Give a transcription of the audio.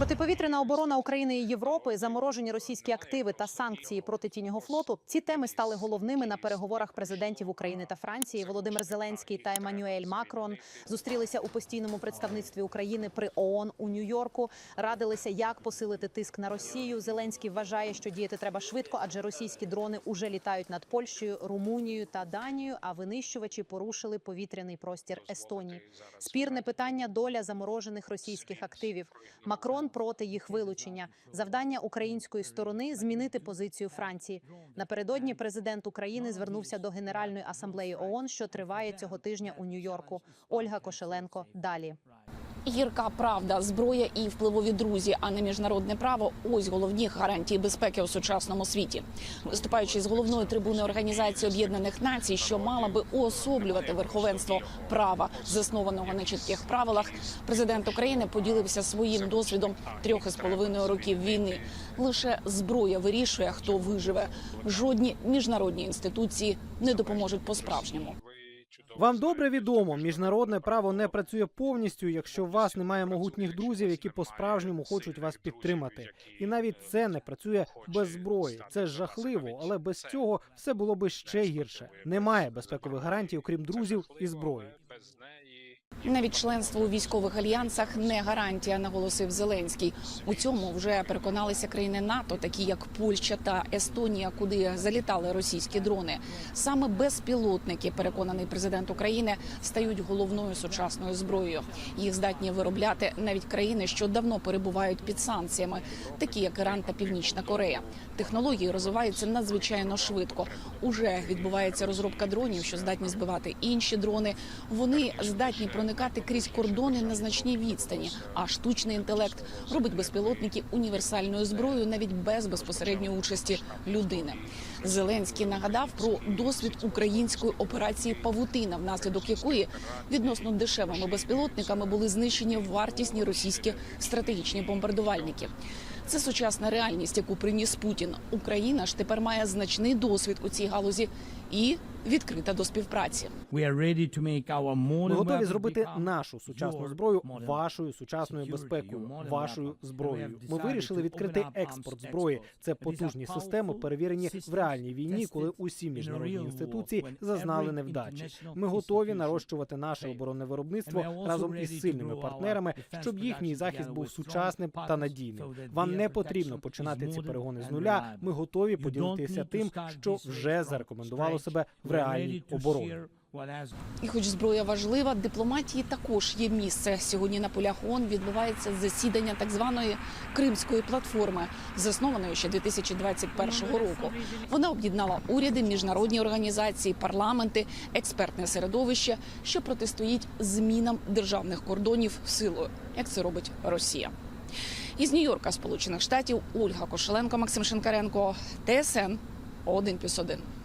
Протиповітряна оборона України і Європи, заморожені російські активи та санкції проти тінього флоту. Ці теми стали головними на переговорах президентів України та Франції. Володимир Зеленський та Еммануель Макрон зустрілися у постійному представництві України при ООН у Нью-Йорку. Радилися, як посилити тиск на Росію. Зеленський вважає, що діяти треба швидко, адже російські дрони уже літають над Польщею, Румунією та Данією. А винищувачі порушили повітряний простір Естонії. Спірне питання доля заморожених російських активів. Макрон проти їх вилучення. Завдання української сторони змінити позицію Франції. Напередодні президент України звернувся до Генеральної асамблеї ООН, що триває цього тижня у Нью-Йорку. Ольга Кошеленко далі. Гірка правда, зброя і впливові друзі, а не міжнародне право. Ось головні гарантії безпеки у сучасному світі. Виступаючи з головної трибуни Організації Об'єднаних Націй, що мала би уособлювати верховенство права, заснованого на чітких правилах, президент України поділився своїм досвідом трьох із половиною років війни. Лише зброя вирішує, хто виживе. Жодні міжнародні інституції не допоможуть по справжньому. Вам добре відомо, міжнародне право не працює повністю, якщо у вас немає могутніх друзів, які по-справжньому хочуть вас підтримати. І навіть це не працює без зброї. Це жахливо, але без цього все було би ще гірше. Немає безпекових гарантій, окрім друзів і зброї. Навіть членство у військових альянсах не гарантія, наголосив Зеленський. У цьому вже переконалися країни НАТО, такі як Польща та Естонія, куди залітали російські дрони. Саме безпілотники, переконаний президент України, стають головною сучасною зброєю. Їх здатні виробляти навіть країни, що давно перебувають під санкціями, такі як Іран та Північна Корея. Технології розвиваються надзвичайно швидко. Уже відбувається розробка дронів, що здатні збивати інші дрони. Вони здатні проникати крізь кордони на значній відстані. А штучний інтелект робить безпілотники універсальною зброєю навіть без безпосередньої участі людини. Зеленський нагадав про досвід української операції Павутина, внаслідок якої відносно дешевими безпілотниками були знищені вартісні російські стратегічні бомбардувальники. Це сучасна реальність, яку приніс Путін. Україна ж тепер має значний досвід у цій галузі і відкрита до співпраці. Ми готові зробити нашу сучасну зброю вашою сучасною безпекою, вашою зброєю. Ми вирішили відкрити експорт зброї. Це потужні системи, перевірені в реальній війні, коли усі міжнародні інституції зазнали невдачі. Ми готові нарощувати наше оборонне виробництво разом із сильними партнерами, щоб їхній захист був сучасним та надійним. Вам не потрібно починати ці перегони з нуля. Ми готові поділитися тим, що вже зарекомендувало себе в реальній обороні. І, хоч зброя важлива, дипломатії також є місце. Сьогодні на полях ООН відбувається засідання так званої Кримської платформи, заснованої ще 2021 року. Вона об'єднала уряди, міжнародні організації, парламенти, експертне середовище, що протистоїть змінам державних кордонів силою, як це робить Росія. Із Нью-Йорка, Сполучених Штатів, Ольга Кошеленко, Максим Шинкаренко, ТСН 1+,1.